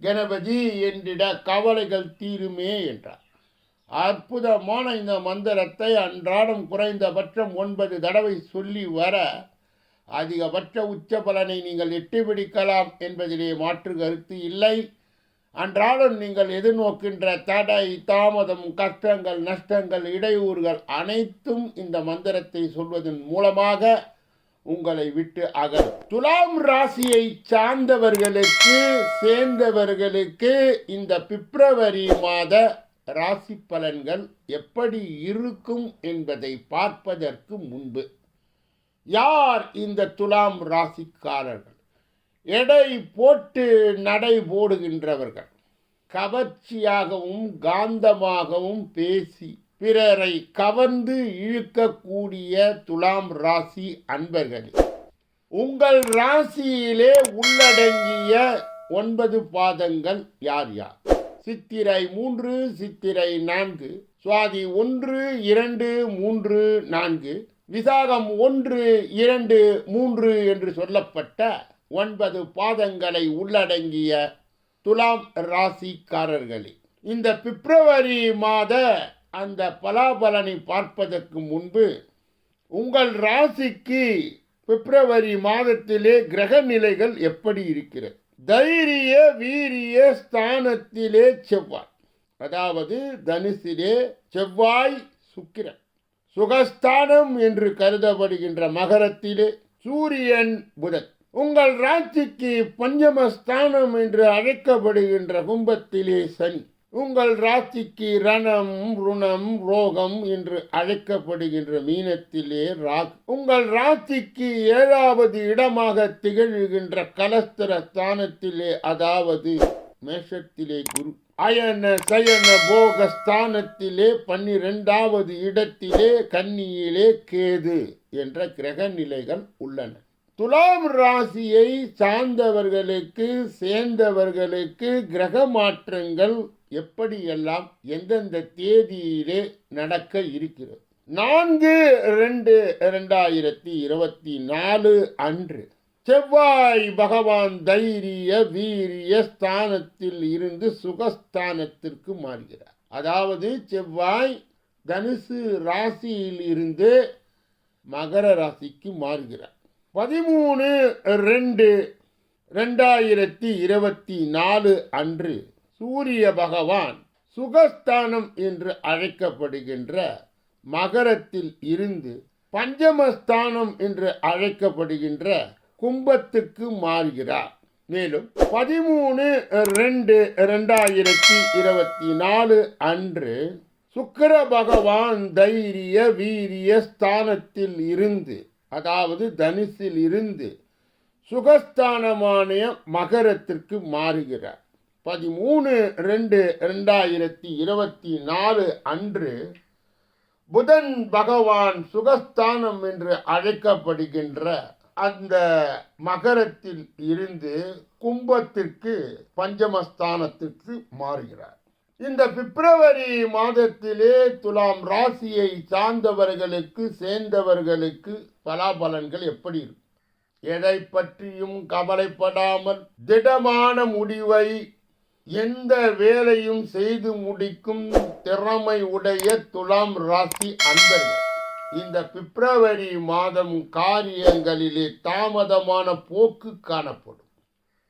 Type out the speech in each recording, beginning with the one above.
கணபதி என்றிட கவலைகள் தீருமே என்றார். அற்புதமான இந்த மந்திரத்தை அன்றாடம் குறைந்தபட்சம் ஒன்பது தடவை சொல்லி வர அதிகபட்ச உச்ச பலனை நீங்கள் எட்டி பிடிக்கலாம் என்பதிலே மாற்று கருத்து இல்லை. அன்றாடம் நீங்கள் எதிர்நோக்கின்ற தடை தாமதம் கஷ்டங்கள் நஷ்டங்கள் இடையூறுகள் அனைத்தும் இந்த மந்திரத்தை சொல்வதன் மூலமாக உங்களை விட்டு அகல். துலாம் ராசியை சார்ந்தவர்களுக்கு சேர்ந்தவர்களுக்கு இந்த பிப்ரவரி மாத ராசி பலன்கள் எப்படி இருக்கும் என்பதை பார்ப்பதற்கு முன்பு யார் இந்த துலாம் ராசிக்காரர்கள்? எடை போட்டு நடை போடுகின்றவர்கள். கவர்ச்சியாகவும் காந்தமாகவும் பேசி பிறரை கவர்ந்து இழுக்கக்கூடிய துலாம் ராசி அன்பர்களே உங்கள் ராசியிலே உள்ளடங்கிய ஒன்பது பாதங்கள் யார் யார்? சித்திரை மூன்று சித்திரை நான்கு சுவாதி ஒன்று இரண்டு மூன்று நான்கு விசாகம் ஒன்று இரண்டு மூன்று என்று சொல்லப்பட்ட ஒன்பது பாதங்களை உள்ளடங்கிய துலாம் ராசிக்காரர்களே இந்த பிப்ரவரி மாத அந்த பலாபலனை பார்ப்பதற்கு முன்பு உங்கள் ராசிக்கு பிப்ரவரி மாதத்திலே கிரக நிலைகள் எப்படி இருக்கிறது? தைரிய வீரிய ஸ்தானத்திலே செவ்வாய். அதாவது தனுசிலே செவ்வாய் சுக்கிரன். சுகஸ்தானம் என்று கருதப்படுகின்ற மகரத்திலே சூரியன் புதன். உங்கள் ராசிக்கு பஞ்சமஸ்தானம் என்று அழைக்கப்படுகின்ற கும்பத்திலே சனி. உங்கள் ராசிக்கு ரணம் ருணம் ரோகம் என்று அழைக்கப்படுகின்ற மீனத்திலே ராக். உங்கள் ராசிக்கு ஏழாவது இடமாக திகழ்கின்ற கலஸ்தர ஸ்தானத்திலே அதாவது மேஷத்திலே குரு. அயன சயன போக ஸ்தானத்திலே பன்னிரெண்டாவது இடத்திலே கன்னியிலே கேது என்ற கிரக நிலைகள் உள்ளன. துலாம் ராசியை சார்ந்தவர்களுக்கு சேர்ந்தவர்களுக்கு கிரக மாற்றங்கள் எப்படியெல்லாம் எந்தெந்த தேதியிலே நடக்க இருக்கிறது? நான்கு ரெண்டு ரெண்டாயிரத்தி இருபத்தி நாலு அன்று செவ்வாய் பகவான் தைரிய வீரிய ஸ்தானத்தில் இருந்து சுகஸ்தானத்திற்கு மாறுகிறார். அதாவது செவ்வாய் தனுசு ராசியில் இருந்து மகர ராசிக்கு மாறுகிறார். பதிமூணு ரெண்டு ரெண்டாயிரத்தி இருபத்தி நாலு அன்று சூரிய பகவான் சுகஸ்தானம் என்று அழைக்கப்படுகின்ற மகரத்தில் இருந்து பஞ்சமஸ்தானம் என்று அழைக்கப்படுகின்ற கும்பத்துக்கு மாறுகிறார். மேலும் பதிமூணு ரெண்டு ரெண்டாயிரத்தி இருபத்தி நாலு அன்று சுக்கர பகவான் தைரிய வீரிய ஸ்தானத்தில் இருந்து அதாவது தனுசில் இருந்து சுகஸ்தானமான மகரத்திற்கு மாறுகிறார். பதிமூணு ரெண்டு ரெண்டாயிரத்தி இருபத்தி நாலு அன்று புதன் பகவான் சுகஸ்தானம் என்று அழைக்கப்படுகின்ற அந்த மகரத்தில் இருந்து கும்பத்திற்கு பஞ்சமஸ்தானத்திற்கு மாறுகிறார். இந்த பிப்ரவரி மாதத்திலே துலாம் ராசியை சார்ந்தவர்களுக்கு சேர்ந்தவர்களுக்கு பலாபலன்கள் எப்படி இருக்கும்? எதை பற்றியும் கவலைப்படாமல் திடமான முடிவை எந்த வேலையும் செய்து முடிக்கும் திறமை உடைய துலாம் ராசி அன்பர்கள் இந்த பிப்ரவரி மாதம் காரியங்களிலே தாமதமான போக்கு காணப்படும்.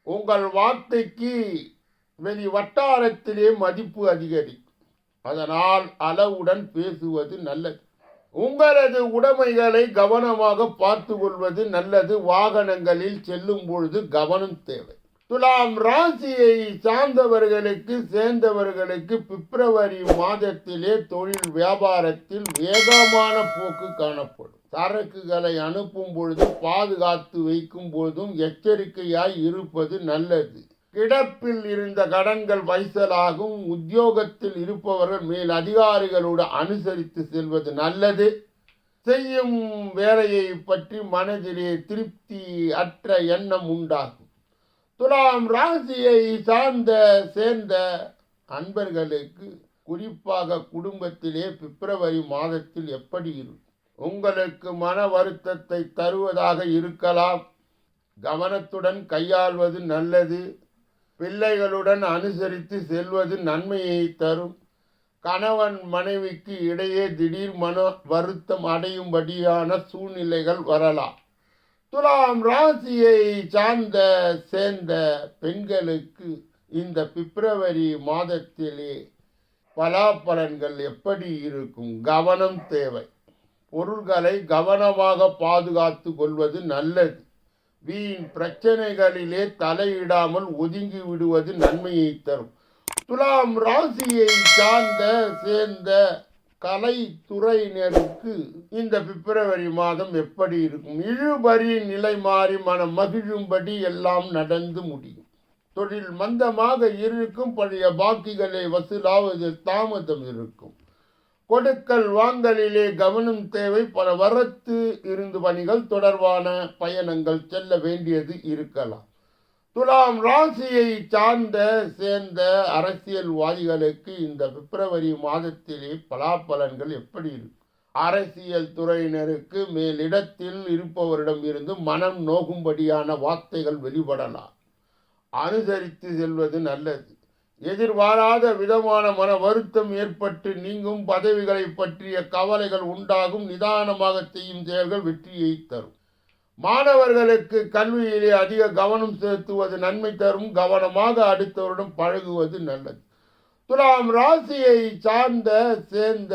உங்கள் வார்த்தைக்கு வெளி வட்டாரத்திலே மதிப்பு அதிகரிக்கும் அதனால் அளவுடன் பேசுவது நல்லது. உங்களது உடைமைகளை கவனமாக பார்த்து கொள்வது நல்லது. வாகனங்களில் செல்லும் பொழுது கவனம் தேவை. துலாம் ராசியை சார்ந்தவர்களுக்கு சேர்ந்தவர்களுக்கு பிப்ரவரி மாதத்திலே தொழில் வியாபாரத்தில் வேகமான போக்கு காணப்படும். சரக்குகளை அனுப்பும் பொழுது பாதுகாத்து வைக்கும் பொழுதும் எச்சரிக்கையாய் இருப்பது நல்லது. கிடப்பில் இருந்த கடன்கள் வைசலாகும். உத்தியோகத்தில் இருப்பவர்கள் மேல் அதிகாரிகளோடு அனுசரித்து செல்வது நல்லது. செய்யும் வேலையை பற்றி மனதிலே திருப்தி அற்ற எண்ணம் உண்டாகும். துலாம் ராசியை சார்ந்த சேர்ந்த அன்பர்களுக்கு குறிப்பாக குடும்பத்திலே பிப்ரவரி மாதத்தில் எப்படி இருக்கும்? உங்களுக்கு மன வருத்தத்தை தருவதாக இருக்கலாம். கவனத்துடன் கையாள்வது நல்லது. பிள்ளைகளுடன் அனுசரித்து செல்வது நன்மையை தரும். கணவன் மனைவிக்கு இடையே திடீர் மன வருத்தம் அடையும்படியான சூழ்நிலைகள் வரலாம். துலாம் ராசியை சார்ந்த சேர்ந்த பெண்களுக்கு இந்த பிப்ரவரி மாதத்திலே பலாபலன்கள் எப்படி இருக்கும்? கவனம் தேவை. பொருள்களை கவனமாக பாதுகாத்து கொள்வது நல்லது. வீண் பிரச்சனைகளிலே தலையிடாமல் ஒதுங்கி விடுவது நன்மையை தரும். துலாம் ராசியை சார்ந்த சேர்ந்த கலைத்துறையினருக்கு இந்த பிப்ரவரி மாதம் எப்படி இருக்கும்? இழுபறி நிலை மாறி மனம் மகிழும்படி எல்லாம் நடந்து முடியும். தொழில் மந்தமாக இருக்கும் பழைய பாக்கிகளை வசூலாவது தாமதம் இருக்கும். கொடுக்கல் வாங்கலிலே கவனம் தேவை. பல வரத்து இருந்து பணிகள் தொடர்பான பயணங்கள் செல்ல வேண்டியது இருக்கலாம். துலாம் ராசியை சார்ந்த சேர்ந்த அரசியல்வாதிகளுக்கு இந்த பிப்ரவரி மாதத்திலே பலாபலன்கள் எப்படி இருக்கும்? அரசியல் துறையினருக்கு மேலிடத்தில் இருப்பவரிடம் இருந்து மனம் நோகும்படியான வார்த்தைகள் வெளிப்படலாம். அனுசரித்து செல்வது நல்லது. எதிர்பாராத விதமான மன வருத்தம் ஏற்பட்டு நீங்கும் பதவிகளை பற்றிய கவலைகள் உண்டாகும் நிதானமாக செய்யும் செயல்கள் வெற்றியை தரும். மாணவர்களுக்கு கல்வியிலே அதிக கவனம் செலுத்துவது நன்மை தரும் கவனமாக அடுத்தவரிடம் பழகுவது நல்லது. துலாம் ராசியை சார்ந்த சேர்ந்த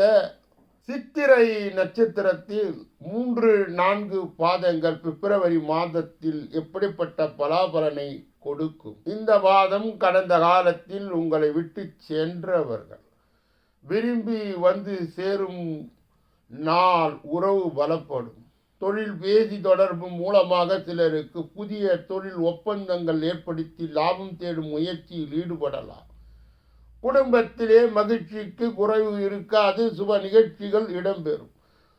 சித்திரை நட்சத்திரத்தில் மூன்று நான்கு பாதங்கள் பிப்ரவரி மாதத்தில் எப்படிப்பட்ட பலாபலனை கொடுக்கும். இந்த மாதம் கடந்த காலத்தில் உங்களை விட்டு சென்றவர்கள். விரும்பி வந்து சேரும் நாள் உறவு பலப்படும். தொழில் பேசி தொடர்பு மூலமாக சிலருக்கு புதிய தொழில் ஒப்பந்தங்கள் ஏற்படுத்தி லாபம் தேடும் முயற்சியில் ஈடுபடலாம். குடும்பத்திலே மகிழ்ச்சிக்கு குறைவு இருக்காது சுப நிகழ்ச்சிகள் இடம்பெறும்.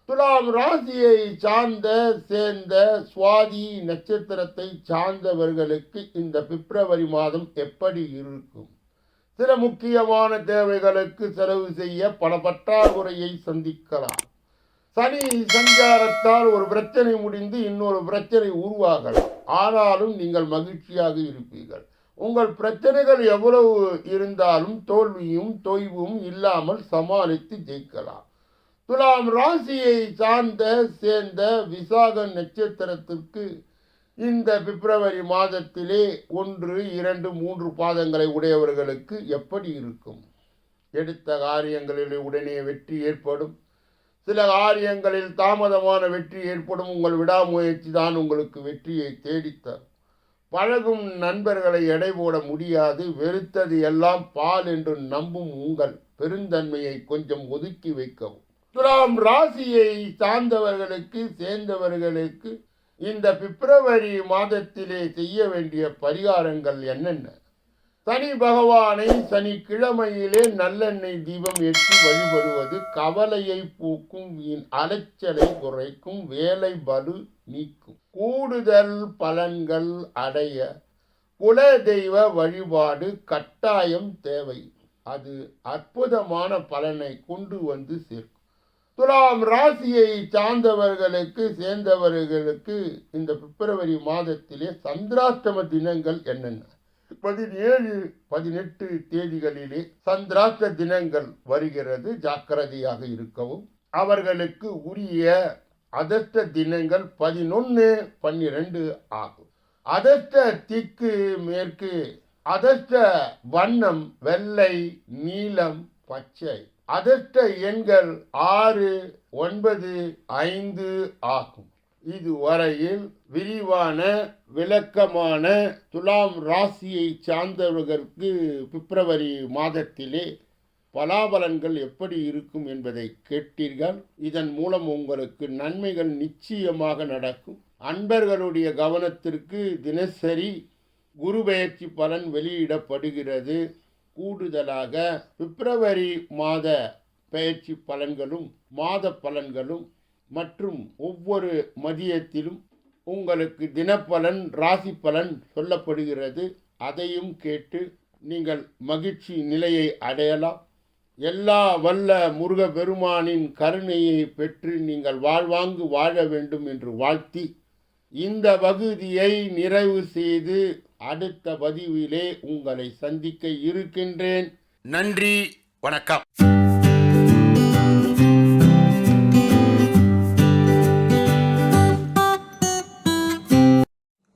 துலாம் ராசியை சார்ந்த சேர்ந்த சுவாதி நட்சத்திரத்தை சார்ந்தவர்களுக்கு இந்த பிப்ரவரி மாதம் எப்படி இருக்கும்? சில முக்கியமான தேவைகளுக்கு செலவு செய்ய பல பற்றாக்குறையை சந்திக்கலாம். சனி சஞ்சாரத்தால் ஒரு பிரச்சனை முடிந்து இன்னொரு பிரச்சனை உருவாகலாம். ஆனாலும் நீங்கள் மகிழ்ச்சியாக இருப்பீர்கள். உங்கள் பிரச்சனைகள் எவ்வளவு இருந்தாலும் தோல்வியும் தொய்வும் இல்லாமல் சமாளித்து ஜெயிக்கலாம். துலாம் ராசியை சார்ந்த சேர்ந்த விசாக நட்சத்திரத்திற்கு இந்த பிப்ரவரி மாதத்திலே ஒன்று இரண்டு மூன்று பாதங்களை உடையவர்களுக்கு எப்படி இருக்கும்? எடுத்த காரியங்களில் உடனே வெற்றி ஏற்படும். சில காரியங்களில் தாமதமான வெற்றி ஏற்படும். உங்கள் விடாமுயற்சி தான் உங்களுக்கு வெற்றியை தேடித்தரும். பழகும் நண்பர்களை எடை போட முடியாது. வெறுத்தது எல்லாம் பால் என்று நம்பும் உங்கள் பெருந்தன்மையை கொஞ்சம் ஒதுக்கி வைக்கவும். துலாம் ராசியை சார்ந்தவர்களுக்கு சேர்ந்தவர்களுக்கு இந்த பிப்ரவரி மாதத்திலே செய்ய வேண்டிய பரிகாரங்கள் என்னென்ன? சனி பகவானை சனிக்கிழமையிலே நல்லெண்ணெய் தீபம் ஏற்றி வழிபடுவது கவலையை போக்கும் அலைச்சலை குறைக்கும் வேலை பலு நீக்கும். கூடுதல் பலன்கள் அடைய குல தெய்வ வழிபாடு கட்டாயம் தேவை. அது அற்புதமான பலனை கொண்டு வந்து சேர்க்கும். துலாம் ராசியை சார்ந்தவர்களுக்கு சேர்ந்தவர்களுக்கு இந்த பிப்ரவரி மாதத்திலே சந்திராஷ்டம தினங்கள் என்னென்ன? பதினேழு பதினெட்டு தேதிகளிலே சந்திராஷ்ட தினங்கள் வருகிறது. ஜாக்கிரதையாக இருக்கவும். அவர்களுக்கு உரிய அதஷ்ட தினங்கள் பதினொன்று பன்னிரெண்டு ஆகும். அதஷ்ட திக்கு மேற்கு அதஷ்ட வண்ணம் வெள்ளை நீலம் பச்சை. அதஷ்ட எண்கள் ஆறு ஒன்பது ஐந்து ஆகும். இதுவரையில் விரிவான விளக்கமான துலாம் ராசியை சார்ந்தவர்களுக்கு பிப்ரவரி மாதத்திலே பலாபலன்கள் எப்படி இருக்கும் என்பதை கேட்டீர்கள். இதன் மூலம் உங்களுக்கு நன்மைகள் நிச்சயமாக நடக்கும். அன்பர்களுடைய கவனத்திற்கு தினசரி குரு பயிற்சி பலன் வெளியிடப்படுகிறது. கூடுதலாக பிப்ரவரி மாத பயிற்சி பலன்களும் மாத பலன்களும் மற்றும் ஒவ்வொரு மதியத்திலும் உங்களுக்கு தினப்பலன் ராசி பலன் சொல்லப்படுகிறது. அதையும் கேட்டு நீங்கள் மகிழ்ச்சி நிலையை அடையலாம். எல்லா வல்ல முருக பெருமானின் கருணையை பெற்று நீங்கள் வாழ்வாங்கு வாழ வேண்டும் என்று வாழ்த்தி இந்த பகுதியை நிறைவு செய்து அடுத்த பதிவிலே உங்களை சந்திக்க இருக்கின்றேன். நன்றி வணக்கம்.